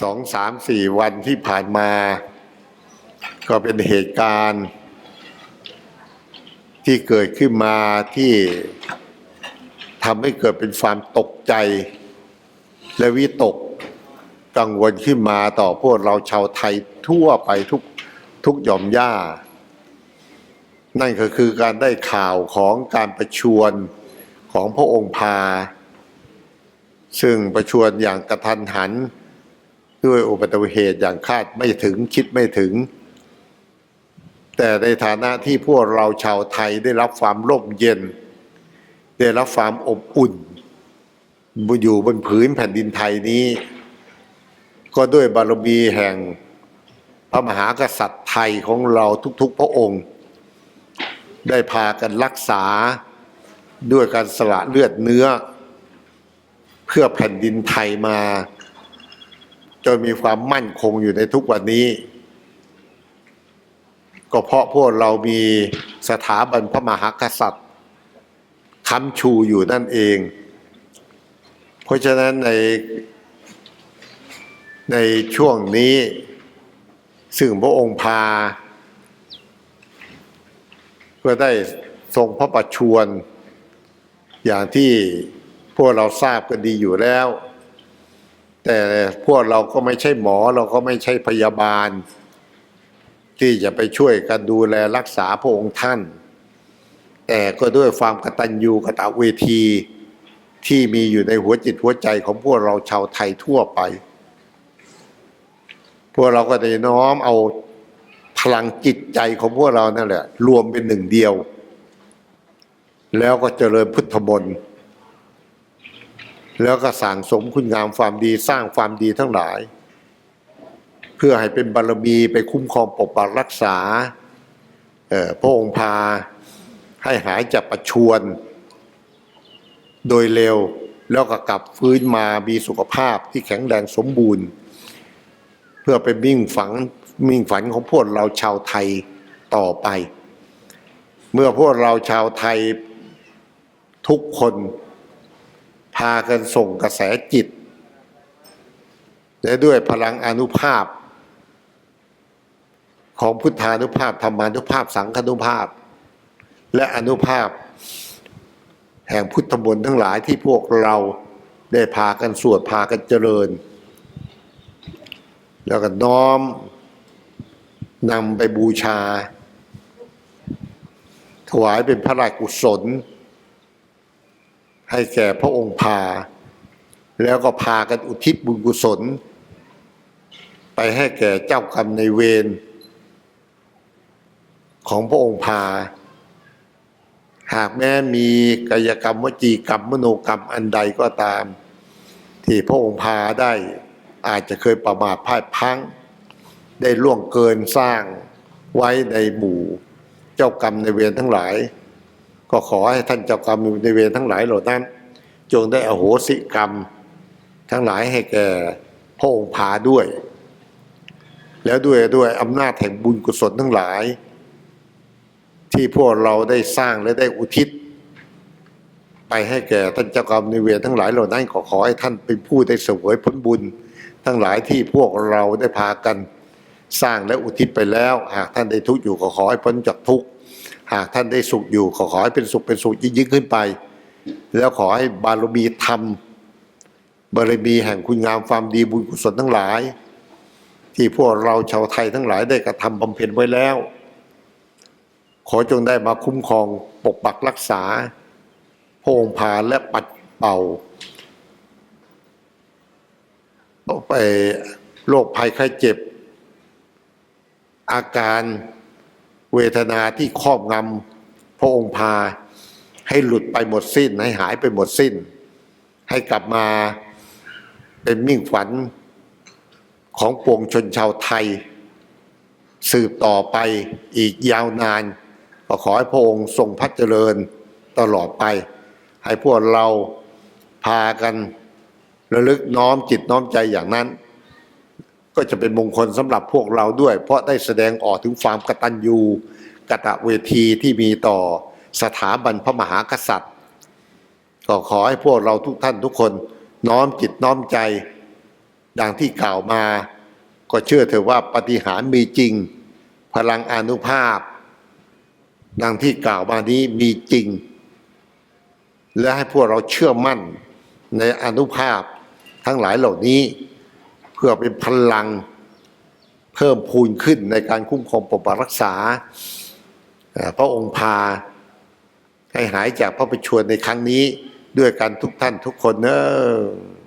สองสามสี่วันที่ผ่านมา ก็เป็นเหตุการณ์ ที่เกิดขึ้นมาที่ทำให้เกิดเป็นความตกใจ และวิตกกังวลขึ้นมาต่อพวกเราชาวไทยทั่วไปทุกทุกหย่อมย่า นั่นก็คือการได้ข่าวของการประชวรของพระองค์พา ซึ่งประชวรอย่างกระทันหัน ด้วยอุบัติเหตุอย่างคาดไม่ถึงคิดไม่ถึง แต่ในฐานะที่พวกเราชาวไทยได้รับความร่มเย็น ได้รับความอบอุ่น อยู่บนผืนแผ่นดินไทยนี้ ก็ด้วยบารมีแห่งพระมหากษัตริย์ไทยของเราทุกๆ พระองค์ ได้พากันรักษาด้วยการสละเลือดเนื้อ เพื่อแผ่นดินไทยมา จนมีความมั่นคงอยู่ในทุกวันนี้ ก็เพราะพวกเรามีสถาบันพระมหากษัตริย์ค้ำชูอยู่นั่นเอง เพราะฉะนั้นในในช่วงนี้ ซึ่งพระองค์พา ก็ได้ทรงพระประชวรอย่างที่พวกเราทราบกันดีอยู่แล้ว แต่พวกเราก็ไม่ใช่หมอเราก็ไม่ใช่พยาบาล ที่จะไปช่วยกันดูแลรักษาพระองค์ท่าน แต่ก็ด้วยความกตัญญูกตเวที ที่มีอยู่ในหัวจิตหัวใจของพวกเราชาวไทยทั่วไป พวกเราก็ได้น้อมเอาพลังจิตใจของพวกเรานั่นแหละ รวมเป็นหนึ่งเดียว แล้วก็เจริญพุทธมนต์ แล้วก็สั่งสมคุณงามความดีสร้างความดีทั้งหลาย เพื่อให้เป็นบารมีไปคุ้มครองปกปักรักษาพระองค์พาให้หายจากประชวรโดยเร็วแล้วก็กลับฟื้นมามีสุขภาพที่แข็งแรงสมบูรณ์ เพื่อเป็นมิ่งฝังมิ่งฝันของพวกเราชาวไทยต่อไป เมื่อพวกเราชาวไทยทุกคนากันส่งกระแสจิต และด้วยพลังอนุภาพ ของพุทธานุภาพธรรมานุภาพสังฆานุภาพ และอนุภาพ แห่งพุทธมนต์ทั้งหลายที่พวกเราได้พากันสวดพากันเจริญ แล้วก็น้อมนำไปบูชา ถวายเป็นพระราชกุศล ให้แก่พระองค์พา แล้วก็พากันอุทิศบุญกุศล ไปให้แก่เจ้ากรรมในเวรของพระองค์พา หากแม้มีกายกรรมวจีกรรมมโนกรรมอันใดก็ตาม ที่พระองค์พาได้อาจจะเคยประมาทพลาดพังได้ล่วงเกินสร้างไว้ในหมู่ เจ้ากรรมในเวรทั้งหลาย ก็ขอให้ท่านเจ้ากรรมในเวรทั้งหลายเหล่านั้น จงได้อโหสิกรรม ทั้งหลายให้แก่พระองค์พาด้วย แล้วด้วยด้วยอำนาจแห่งบุญกุศลทั้งหลาย ที่พวกเราได้สร้างและได้อุทิศ ไปให้แก่ท่านเจ้ากรรมในเวรทั้งหลายเหล่านั้นขอขอให้ท่านเป็นผู้ได้เสวยผลบุญ ทั้งหลายที่พวกเราได้พากันสร้างและอุทิศไปแล้ว หากท่านได้ทุกข์อยู่ขอขอให้พ้นจากทุกข์ หากท่านได้สุขอยู่ขอขอให้เป็นสุขเป็นสุขยิ่งขึ้นไป แล้วขอให้บารมีธรรมบารมีแห่งคุณงามความดีบุญกุศลทั้งหลาย ที่พวกเราชาวไทยทั้งหลายได้กระทำบำเพ็ญไว้แล้ว ขอจงได้มาคุ้มครองปกปักรักษาพระองพาและปัดเป่าไปโรคภัยไข้เจ็บ อาการ เวทนาที่ครอบงำพระองค์พา ให้หลุดไปหมดสิ้น ให้หายไปหมดสิ้น ให้กลับมาเป็นมิ่งฝันของปวงชนชาวไทย สืบต่อไปอีกยาวนาน ก็ขอให้พระองค์ทรงพระเจริญตลอดไป ให้พวกเราพากันระลึกน้อมจิตน้อมใจอย่างนั้น ก็จะเป็นมงคลสำหรับพวกเราด้วย เพราะได้แสดงออกถึงความกตัญญูกะตะเวทีที่มีต่อสถาบันพระมหากษัตริย์ ก็ขอให้พวกเราทุกท่านทุกคนน้อมจิตน้อมใจ ดังที่กล่าวมา ก็เชื่อเถอะว่าปฏิหารมีจริง พลังอนุภาพ ดังที่กล่าวมานี้มีจริง และให้พวกเราเชื่อมั่นในอนุภาพทั้งหลายเหล่านี้ พื่อเป็นพลังเพิ่มพูนขึ้นในการคุ้มครองปกปักรักษา พระองค์พาให้หายจากพระประชวรในครั้งนี้ด้วยกันทุกท่านทุกคนเนอะ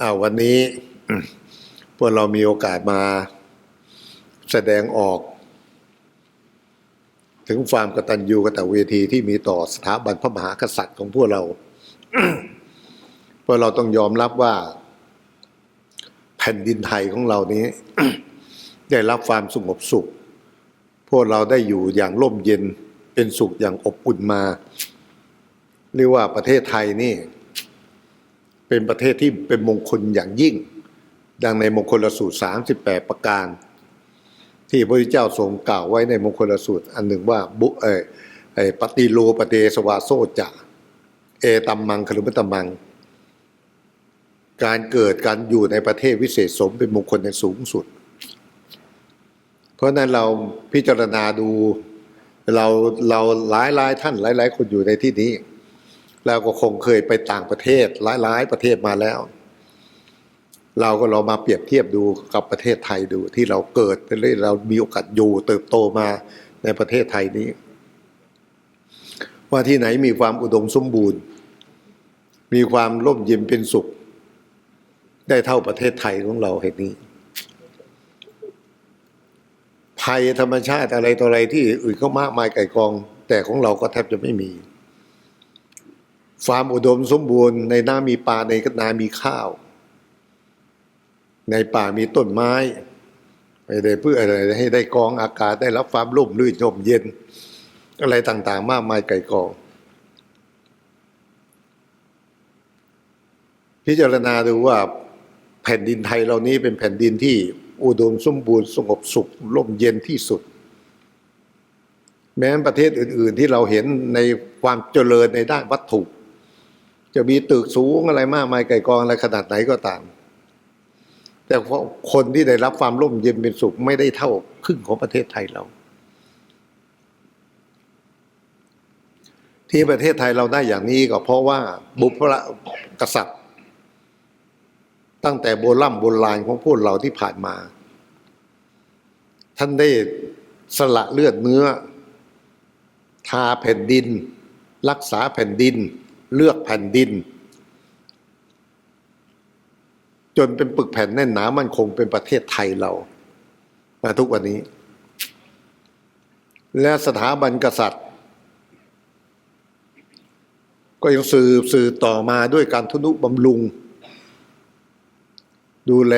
อาวันนี้พวกเรามีโอกาสมาแสดงออก ถึงความกตัญญูกตเวทีที่มีต่อสถาบันพระมหากษัตริย์ของพวกเราพวกเราต้องยอมรับว่า แผ่นดินไทยของเรานี้ ได้รับความสงบสุข พวกเราได้อยู่อย่างร่มเย็นเป็นสุขอย่างอบอุ่นมา เรียกว่าประเทศไทยนี่ เป็นประเทศที่เป็นมงคลอย่างยิ่ง ดังในมงคลสูตร 38 ประการ ที่พระพุทธเจ้าทรงกล่าวไว้ในมงคลสูตร อันหนึ่งว่าบุเออไอปฏิโลปเตสวาโซจะเอตัมมังคลุมตัมมัง การเกิดการอยู่ในประเทศวิเศษสมเป็นมงคลในสูงสุด เพราะฉะนั้นเราพิจารณาดูเราเราหลายหลายท่านหลายหลายคนอยู่ในที่นี้เราก็คงเคยไปต่างประเทศหลายหลายประเทศมาแล้ว เราก็ลองมาเปรียบเทียบดูกับประเทศไทยดูที่เราเกิดเป็นเรามีโอกาสอยู่เติบโตมาในประเทศไทยนี้ ว่าที่ไหนมีความอุดมสมบูรณ์ มีความร่มเย็นเป็นสุข ได้เท่าประเทศไทยของเราแห่งนี้ ภัยธรรมชาติอะไรต่ออะไรที่อื่นก็มากมายไก่กอง แต่ของเราก็แทบจะไม่มีความอุดมสมบูรณ์ในน้ามีปลาในนามีข้าว ในป่ามีต้นไม้ไม่ได้เพื่ออะไรให้ได้กรองอากาศได้รับความร่มรื่นร่มเย็น อะไรต่างๆ มากมายไก่กอง พิจารณาดูว่าแผ่นดินไทยเรานี้เป็นแผ่นดินที่อุดมสมบูรณ์สงบสุขร่มเย็นที่สุด แม้ประเทศอื่น ๆ ที่เราเห็นในความเจริญในด้านวัตถุ จะมีตึกสูงอะไรมากมายไก่กองอะไรขนาดไหนก็ตาม แต่คนที่ได้รับความร่มเย็นเป็นสุขไม่ได้เท่าครึ่งของประเทศไทยเรา ที่ประเทศไทยเราได้อย่างนี้ก็เพราะว่าบุพกษัตริย์ ตั้งแต่โบราณโบราณของพวกเราที่ผ่านมา ท่านได้สละเลือดเนื้อ ทาแผ่นดิน รักษาแผ่นดิน เลือกแผ่นดิน จนเป็นปึกแผ่นแน่นหนามั่นคงเป็นประเทศไทยเรามาทุกวันนี้ และสถาบันกษัตริย์ ก็ยังสืบสืบต่อมาด้วยการทนุบำรุง ดูแล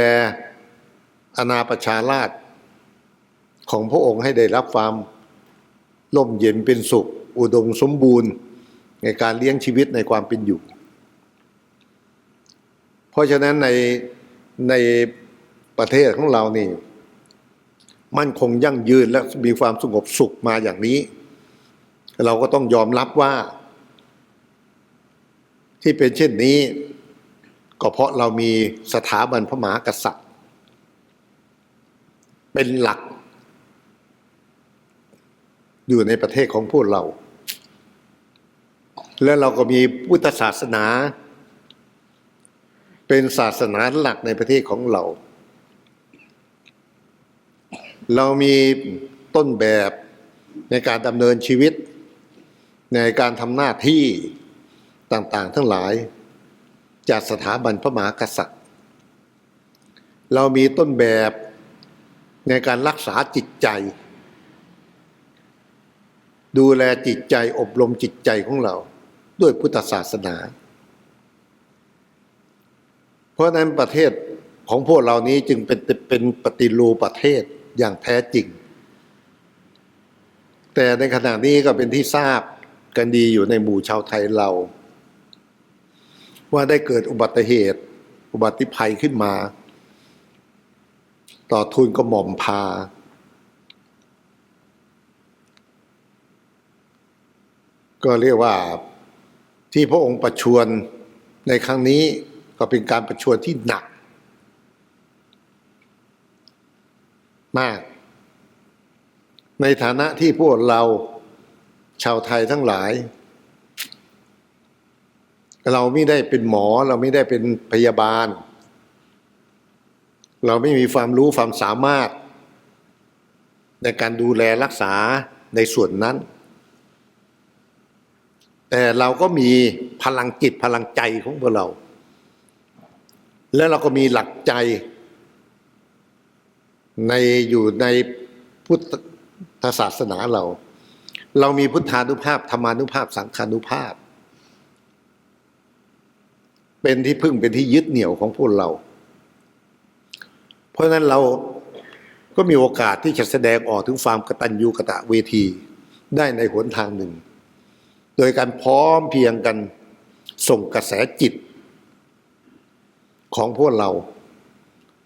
อาณาประชาราชของพระองค์ให้ได้รับความร่มเย็นเป็นสุข อุดมสมบูรณ์ ในการเลี้ยงชีวิตในความเป็นอยู่ เพราะฉะนั้นในในประเทศของเรานี่ มั่นคงยั่งยืนและมีความสงบสุขมาอย่างนี้ เราก็ต้องยอมรับว่า ที่เป็นเช่นนี้ ก็เพราะเรามีสถาบันพระมหากษัตริย์ เป็นหลัก อยู่ในประเทศของพวกเรา และเราก็มีพุทธศาสนา เป็นศาสนาหลักในประเทศของเรา เรามีต้นแบบในการดำเนินชีวิต ในการทำหน้าที่ต่างๆ ทั้งหลาย จากสถาบันพระมหากษัตริย์ เรามีต้นแบบในการรักษาจิตใจ ดูแลจิตใจอบรมจิตใจของเรา ด้วยพุทธศาสนา ราะฉะนั้นประเทศของพวกเรานี้จึงเป็นเป็นปฏิรูปประเทศอย่างแท้จริง แต่ในขณะนี้ก็เป็นที่ทราบกันดีอยู่ในหมู่ชาวไทยเรา ว่าได้เกิดอุบัติเหตุ อุบัติภัยขึ้นมา ต่อทุนก็หม่อมพา ก็เรียกว่าที่พระองค์ประชวรในครั้งนี้ ก็เป็นการประชวรที่หนัก มาก ในฐานะที่พวกเราชาวไทยทั้งหลาย เราไม่ได้เป็นหมอ เราไม่ได้เป็นพยาบาล เราไม่มีความรู้ความสามารถ ในการดูแลรักษาในส่วนนั้น แต่เราก็มีพลังจิตพลังใจของพวกเรา และเราก็มีหลักใจ ในอยู่ในพุทธศาสนาเรา เรามีพุทธานุภาพธรรมานุภาพสังขานุภาพ เป็นที่พึ่งเป็นที่ยึดเหนี่ยวของพวกเรา เพราะนั้นเราก็มีโอกาสที่จะแสดงออกถึงความกตัญญูกตะเวทีได้ในหนทางหนึ่ง โดยการพร้อมเพียงกันส่งกระแสจิต ของพวกเรา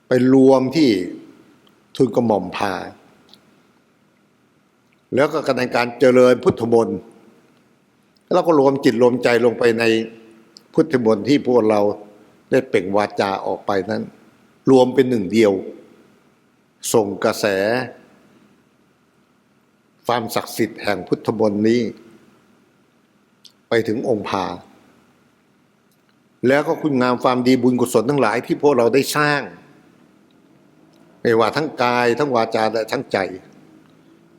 ไปรวมที่ทุนกระหม่อมพา แล้วก็การในการเจริญพุทธมนต์แล้วก็รวมจิตรวมใจลงไปในพุทธมนต์ที่พวกเราได้เป่งวาจาออกไปนั้น รวมเป็นหนึ่งเดียว ส่งกระแส ความศักดิ์สิทธิ์แห่งพุทธมนต์นี้ ไปถึงองค์พา แล้วก็คุณงามความดีบุญกุศลทั้งหลายที่พวกเราได้สร้างไม่ว่าทั้งกายทั้งวาจาและทั้งใจ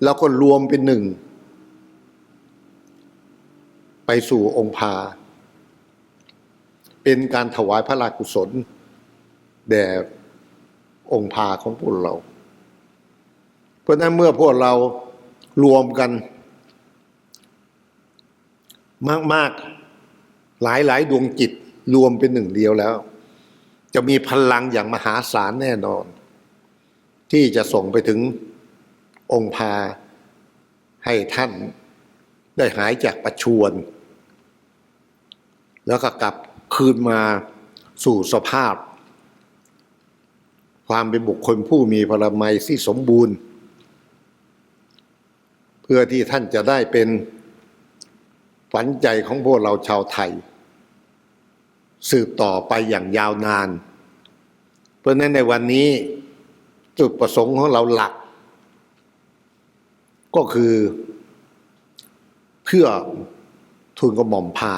แล้วก็รวมเป็นหนึ่ง ไปสู่องค์พา เป็นการถวายพระราชกุศล แด่องค์พาของพวกเรา เพราะฉะนั้นเมื่อพวกเรารวมกัน มาก ๆ หลาย ๆ ดวงจิต รวมเป็นหนึ่งเดียวแล้ว จะมีพลังอย่างมหาศาลแน่นอน ที่จะส่งไปถึงองค์พาให้ท่านได้หายจากประชวน แล้วก็กลับคืนมาสู่สภาพ ความเป็นบุคคลผู้มีพลไมัยที่สมบูรณ์ เพื่อที่ท่านจะได้เป็นฝันใจของพวกเราชาวไทย สืบต่อไปอย่างยาวนาน เพราะนั้นในวันนี้จุดประสงค์ของเราหลัก ก็คือเพื่อทุนกระหม่อมพา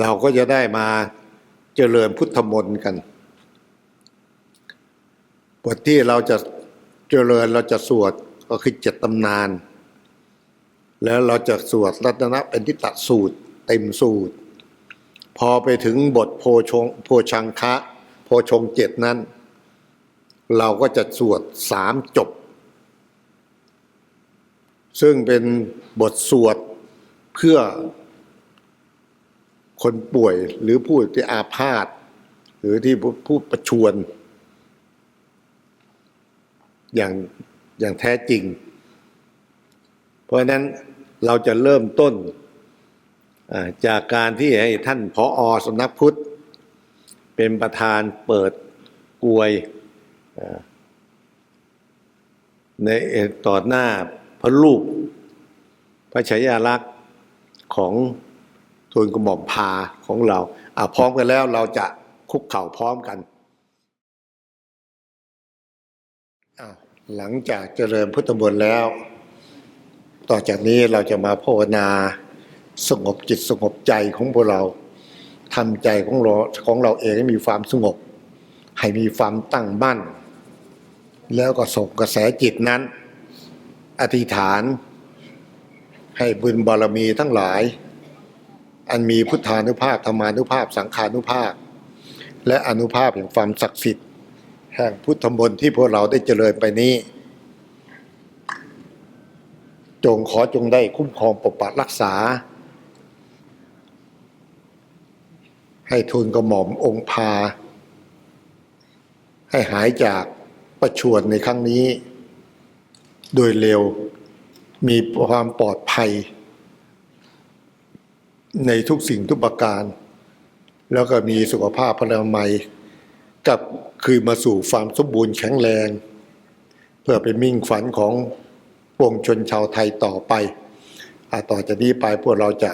เราก็จะได้มาเจริญพุทธมนต์กันบทที่เราจะเจริญเราจะสวดก็คือเจ็ดตำนาน แล้วเราจะสวดรัตนเป็นทิตสูตร เต็มสูตร พอไปถึงบทโพชงโพชังคะโพชงเจ็ดนั้น เราก็จะสวดสามจบ ซึ่งเป็นบทสวดเพื่อคนป่วยหรือผู้ที่อาพาธหรือที่ผู้ประชวรอย่างอย่างแท้จริง เพราะนั้นเราจะเริ่มต้น จากการที่ให้ท่านพออสำนักพุทธ เป็นประธานเปิดกลวยในต่อหน้าพระรูป พระฉายาลักษณ์ของทูลกระหม่อมพาของเราอะพร้อมกันแล้วเราจะคุกเข่าพร้อมกันอ้าวหลังจากเจริญพุทธมนต์แล้ว ต่อจากนี้เราจะมาภาวนา สงบจิตสงบใจของพวกเราทำใจของเราของเราเองให้มีความสงบ ให้มีความตั้งมั่น แล้วก็ส่งกระแสจิตนั้น อธิษฐาน ให้บุญบารมีทั้งหลาย อันมีพุทธานุภาพธรรมานุภาพสังขานุภาพ และอนุภาพแห่งความศักดิ์สิทธิ์ แห่งพุทธมนต์ที่พวกเราได้เจริญไปนี้ จงขอจงได้คุ้มครองปกปักรักษา ให้ทูลกระหม่อมองค์พา ให้หายจากประชวรในครั้งนี้ โดยเร็วมีความปลอดภัย ในทุกสิ่งทุกประการ แล้วก็มีสุขภาพพลามัยกับคือมาสู่ความสมบูรณ์แข็งแรง เพื่อเป็นมิ่งฝันของปวงชนชาวไทยต่อไปอาต่อจากนี้ไปพวกเราจะ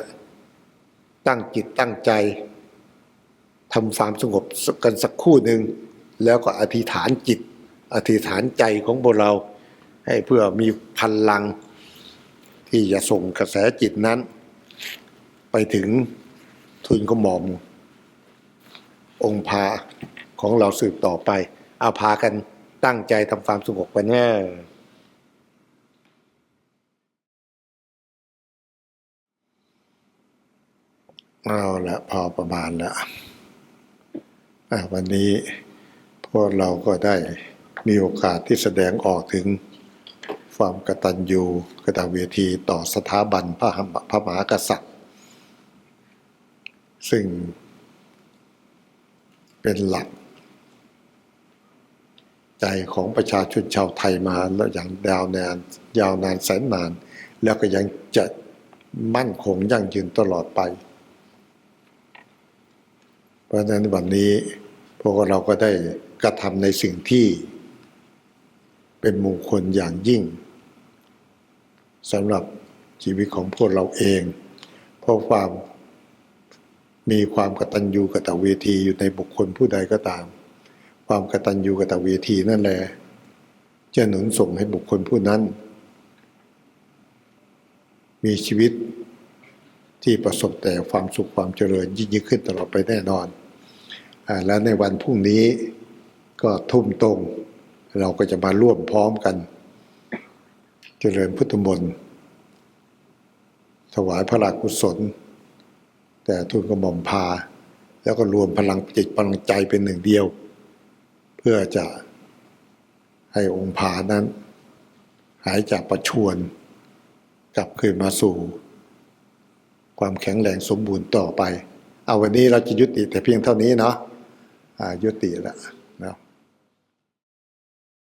ตั้งจิตตั้งใจ ทำความสงบกันสักคู่หนึ่งแล้วก็อธิษฐานจิต อธิษฐานใจของพวกเรา ให้เพื่อมีพลัง ที่จะส่งกระแสจิตนั้น ไปถึงทุนกระหม่อม องค์พาของเราสืบต่อไป เอาพากันตั้งใจทำความสงบกันแน่เอาละพอประมาณละ วันนี้พวกเราก็ได้มีโอกาสที่แสดงออกถึงความกตัญญูกตเวทีต่อสถาบันพระมพระมหากษัตริย์ ซึ่งเป็นหลัก ใจของประชาชนชาวไทยมาแล้วอย่างยาวนานยาวนานแสนนาน แล้วก็ยังจะมั่นคงยั่งยืนตลอดไป ราะฉะนั้นวันนี้พวกเราก็ได้กระทำในสิ่งที่เป็นมงคลอย่างยิ่งสำหรับชีวิตของพวกเราเอง เพราะความมีความกตัญญูกตเวทีอยู่ในบุคคลผู้ใดก็ตาม ความกตัญญูกตเวทีนั่นแหละจะหนุนส่งให้บุคคลผู้นั้น มีชีวิตที่ประสบแต่ความสุขความเจริญยิ่งขึ้นตลอดไปแน่นอน และในวันพรุ่งนี้ก็ทุ่มตรง เราก็จะมาร่วมพร้อมกัน เจริญพุทธมนต์ถวายพระราชกุศล แต่ทุนกระหม่อมพา แล้วก็รวมพลังจิตพลังใจเป็นหนึ่งเดียว เพื่อจะให้องค์พานั้น หายจากประชวน กลับคืนมาสู่ ความแข็งแรงสมบูรณ์ต่อไป เอาวันนี้เราจะยุติแต่เพียงเท่านี้เนาะ อายุติแล้ว